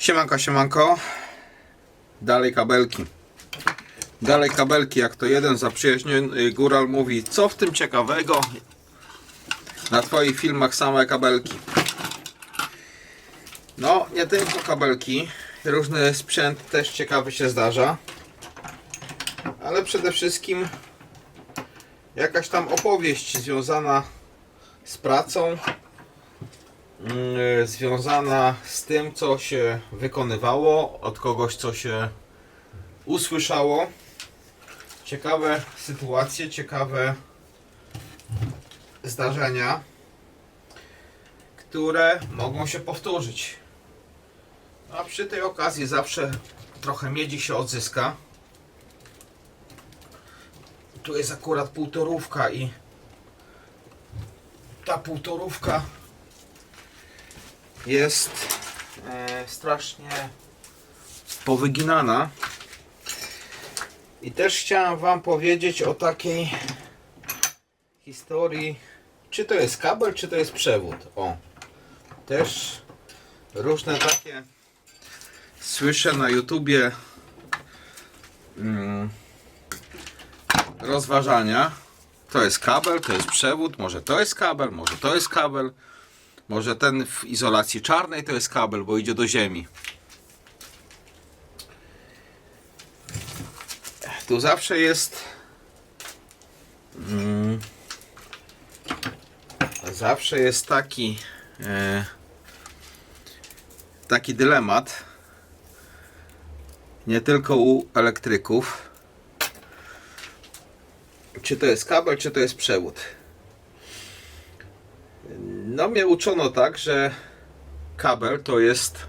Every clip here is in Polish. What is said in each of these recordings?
Siemanko, siemanko. Dalej kabelki. Dalej kabelki, jak to jeden zaprzyjaźniony góral mówi, co w tym ciekawego? Na twoich filmach same kabelki. No, nie tylko kabelki. Różny sprzęt też ciekawy się zdarza. Ale przede wszystkim jakaś tam opowieść związana z pracą, związana z tym, co się wykonywało, od kogoś, co się usłyszało. Ciekawe sytuacje, ciekawe zdarzenia, które mogą się powtórzyć. A przy tej okazji zawsze trochę miedzi się odzyska. Tu jest akurat półtorówka i ta półtorówka jest e, strasznie powyginana. I też chciałem Wam powiedzieć o takiej historii, czy to jest kabel, czy to jest przewód. O, też różne takie słyszę na YouTubie mm, rozważania. To jest kabel, to jest przewód, może to jest kabel, może to jest kabel, może ten w izolacji czarnej to jest kabel, bo idzie do ziemi. Tu zawsze jest mm, zawsze jest taki e, taki dylemat nie tylko u elektryków czy to jest kabel, czy to jest przewód. No mnie uczono tak, że kabel to jest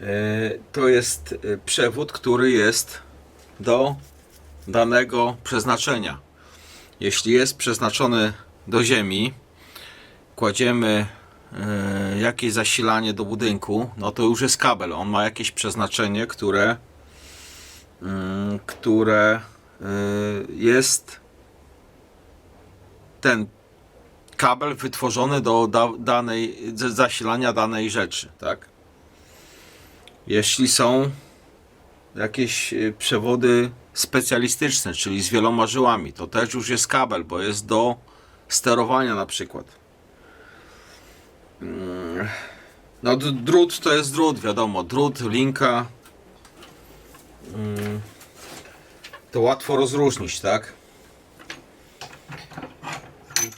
e, to jest e, przewód, który jest do danego przeznaczenia. Jeśli jest przeznaczony do ziemi, kładziemy e, jakieś zasilanie do budynku, no to już jest kabel. On ma jakieś przeznaczenie, które mm, które jest ten kabel wytworzony do da, danej zasilania danej rzeczy, tak? Jeśli są jakieś y, przewody specjalistyczne, czyli z wieloma żyłami, to też już jest kabel, bo jest do sterowania na przykład. Mm, No drut to jest drut, wiadomo, drut, linka, to łatwo rozróżnić, tak?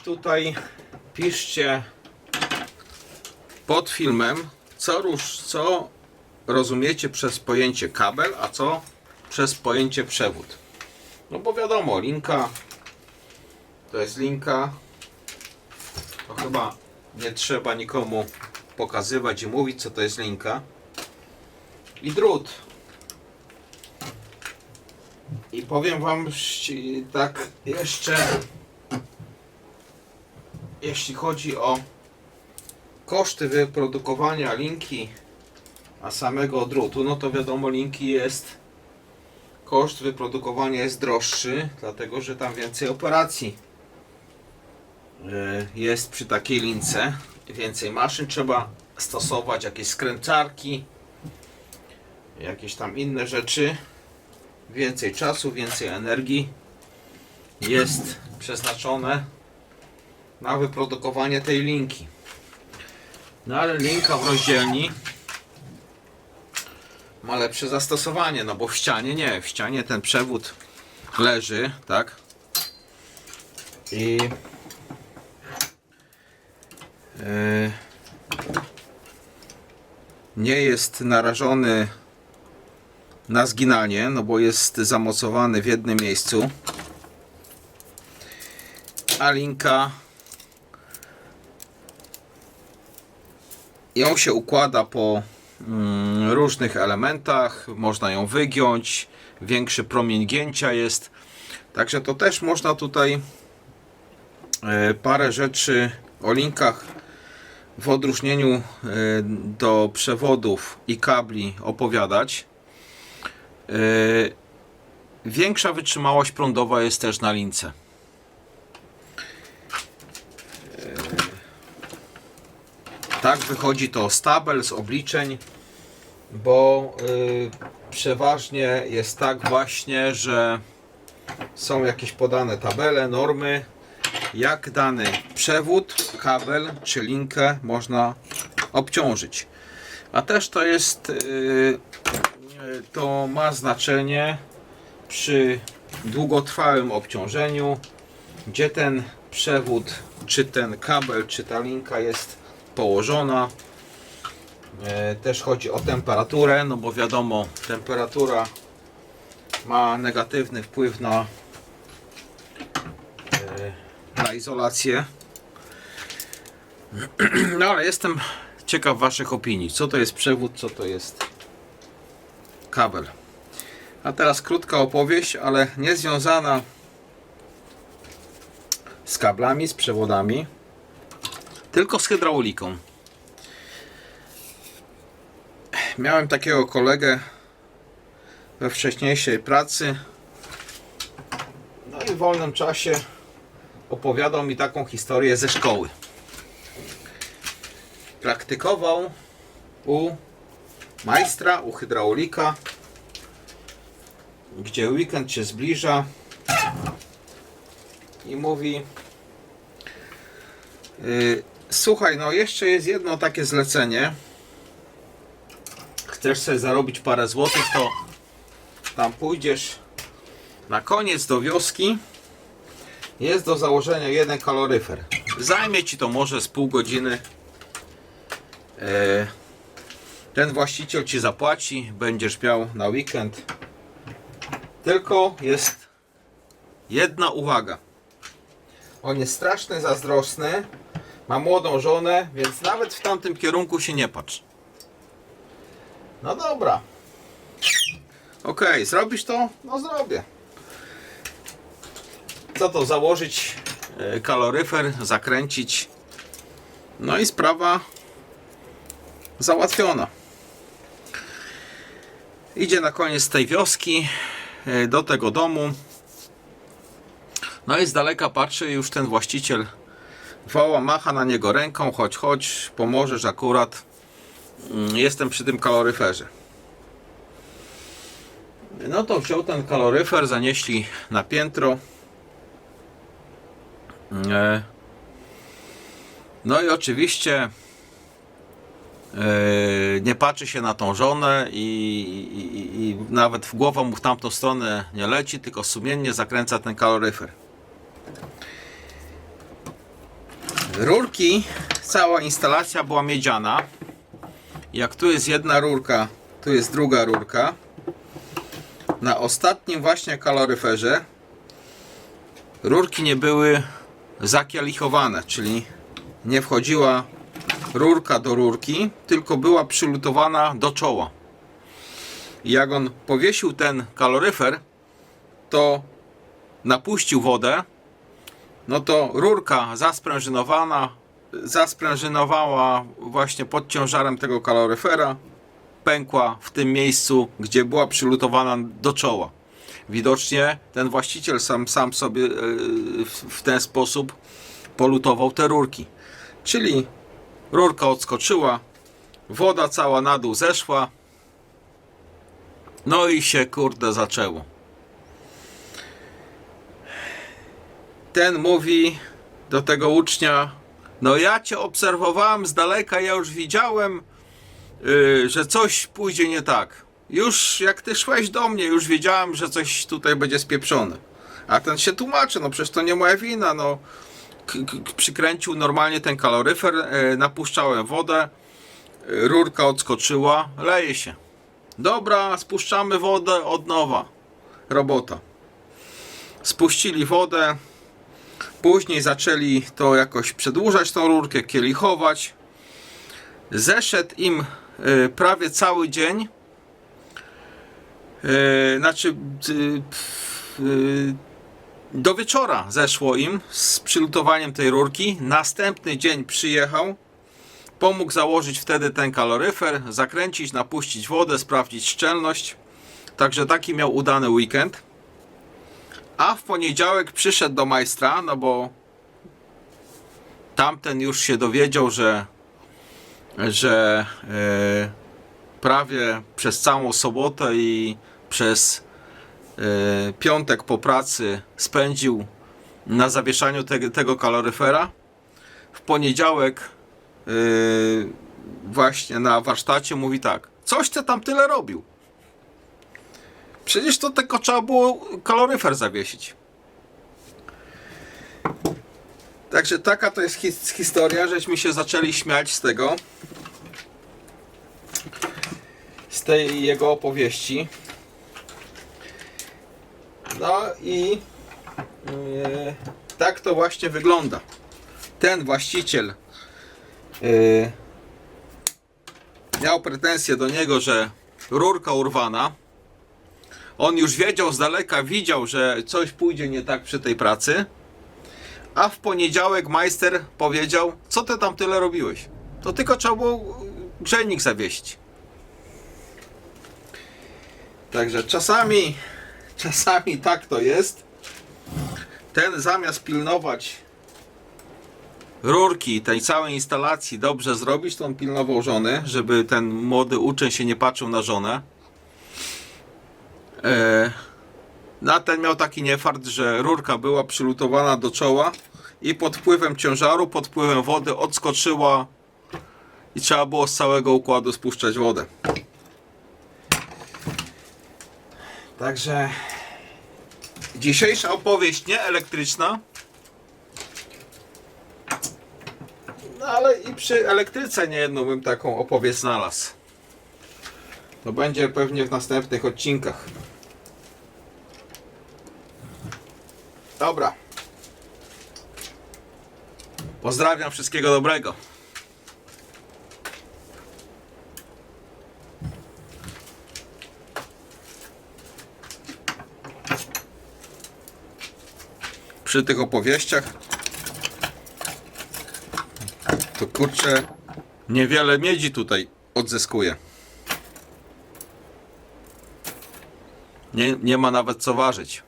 Tutaj piszcie pod filmem, co, róż, co rozumiecie przez pojęcie kabel, a co przez pojęcie przewód. No bo wiadomo, linka to jest linka. To chyba nie trzeba nikomu pokazywać i mówić, co to jest linka. I drut. I powiem wam tak jeszcze jeśli chodzi o koszty wyprodukowania linki a samego drutu, no to wiadomo linki jest koszt wyprodukowania jest droższy, dlatego że tam więcej operacji y, jest przy takiej lince, więcej maszyn trzeba stosować, jakieś skręcarki, jakieś tam inne rzeczy. Więcej czasu, więcej energii jest przeznaczone na wyprodukowanie tej linki. No ale linka w rozdzielni ma lepsze zastosowanie, no bo w ścianie nie, w ścianie ten przewód leży, tak? I e, nie jest narażony na zginanie, no bo jest zamocowany w jednym miejscu. A linka ją się układa po mm, różnych elementach, można ją wygiąć, większy promień gięcia jest. Także to też można tutaj e, parę rzeczy o linkach w odróżnieniu e, do przewodów i kabli opowiadać. Yy, Większa wytrzymałość prądowa jest też na lince. Tak wychodzi to z tabel, z obliczeń, bo y, przeważnie jest tak właśnie, że są jakieś podane tabele, normy, jak dany przewód, kabel czy linkę można obciążyć. A też to jest, y, to ma znaczenie przy długotrwałym obciążeniu, gdzie ten przewód, czy ten kabel, czy ta linka jest położona. E, Też chodzi o temperaturę, no bo wiadomo, temperatura ma negatywny wpływ na, e, na izolację. No ale jestem ciekaw Waszych opinii. Co to jest przewód, co to jest kabel. A teraz krótka opowieść, ale nie związana z kablami, z przewodami, tylko z hydrauliką. Miałem takiego kolegę we wcześniejszej pracy. No i w wolnym czasie opowiadał mi taką historię ze szkoły. Praktykował u majstra, u hydraulika, gdzie weekend się zbliża i mówi yy, słuchaj, no jeszcze jest jedno takie zlecenie. Chcesz sobie zarobić parę złotych, to tam pójdziesz na koniec do wioski. Jest do założenia jeden kaloryfer. Zajmie ci to może z pół godziny. Yy, ten właściciel ci zapłaci będziesz miał na weekend. Tylko jest jedna uwaga. On jest straszny, zazdrosny, ma młodą żonę, więc nawet w tamtym kierunku się nie patrz. No dobra. Okej, zrobisz to? No zrobię. Co to założyć e, kaloryfer, zakręcić. No i sprawa załatwiona. Idzie na koniec tej wioski e, do tego domu. No i z daleka patrzy już ten właściciel woła, macha na niego ręką, chodź, chodź, pomożesz akurat. Mm, Jestem przy tym kaloryferze. No to wziął ten kaloryfer, zanieśli na piętro. E, No i oczywiście e, nie patrzy się na tą żonę i, i, i nawet w głowę mu w tamtą stronę nie leci, tylko sumiennie zakręca ten kaloryfer. Rurki, cała instalacja była miedziana. Jak tu jest jedna rurka, tu jest druga rurka. Na ostatnim właśnie kaloryferze rurki nie były zakielichowane, czyli nie wchodziła rurka do rurki, tylko była przylutowana do czoła. Jak on powiesił ten kaloryfer, to napuścił wodę, no to rurka zasprężynowana, zasprężynowała właśnie pod ciężarem tego kaloryfera, pękła w tym miejscu, gdzie była przylutowana do czoła. Widocznie ten właściciel sam, sam sobie e, w- w ten sposób polutował te rurki. Czyli rurka odskoczyła, woda cała na dół zeszła, no i się kurde zaczęło. Ten mówi do tego ucznia: No, ja cię obserwowałem z daleka, ja już widziałem, yy, że coś pójdzie nie tak. Już jak ty szłeś do mnie, już wiedziałem, że coś tutaj będzie spieprzone. A ten się tłumaczy: No, przecież to nie moja wina. No, K- k- przykręcił normalnie ten kaloryfer, yy, napuszczałem wodę, yy, rurka odskoczyła, leje się. Dobra, spuszczamy wodę od nowa. Robota. Spuścili wodę, Później zaczęli to jakoś przedłużać tą rurkę, kielichować. Zeszedł im y, prawie cały dzień. Y, znaczy y, do wieczora zeszło im z przylutowaniem tej rurki. Następny dzień przyjechał. Pomógł założyć wtedy ten kaloryfer, zakręcić, napuścić wodę, sprawdzić szczelność. Także taki miał udany weekend. A w poniedziałek przyszedł do majstra, no bo tamten już się dowiedział, że że e, prawie przez całą sobotę i przez e, piątek po pracy spędził na zawieszaniu te, tego kaloryfera. W poniedziałek e, właśnie na warsztacie mówi tak, coś ty tam tyle robił. Przecież to tylko trzeba było kaloryfer zawiesić. Także taka to jest his historia, żeśmy się zaczęli śmiać z tego. Z tej jego opowieści. No i e, tak to właśnie wygląda. Ten właściciel e, miał pretensje do niego, że rurka urwana. On już wiedział z daleka, widział, że coś pójdzie nie tak przy tej pracy. A w poniedziałek majster powiedział, co ty tam tyle robiłeś? To tylko trzeba było grzejnik zawiesić. Także czasami, czasami tak to jest. Ten zamiast pilnować rurki tej całej instalacji dobrze zrobić, to on pilnował żony, żeby ten młody uczeń się nie patrzył na żonę. E, no a ten miał taki niefart, że rurka była przylutowana do czoła i pod wpływem ciężaru, pod wpływem wody odskoczyła i trzeba było z całego układu spuszczać wodę. Także dzisiejsza opowieść nie elektryczna. No ale i przy elektryce nie jedną bym taką opowieść znalazł. To będzie pewnie w następnych odcinkach. Dobra. Pozdrawiam, wszystkiego dobrego. Przy tych opowieściach to kurczę niewiele miedzi tutaj odzyskuję. Nie, nie ma nawet co ważyć.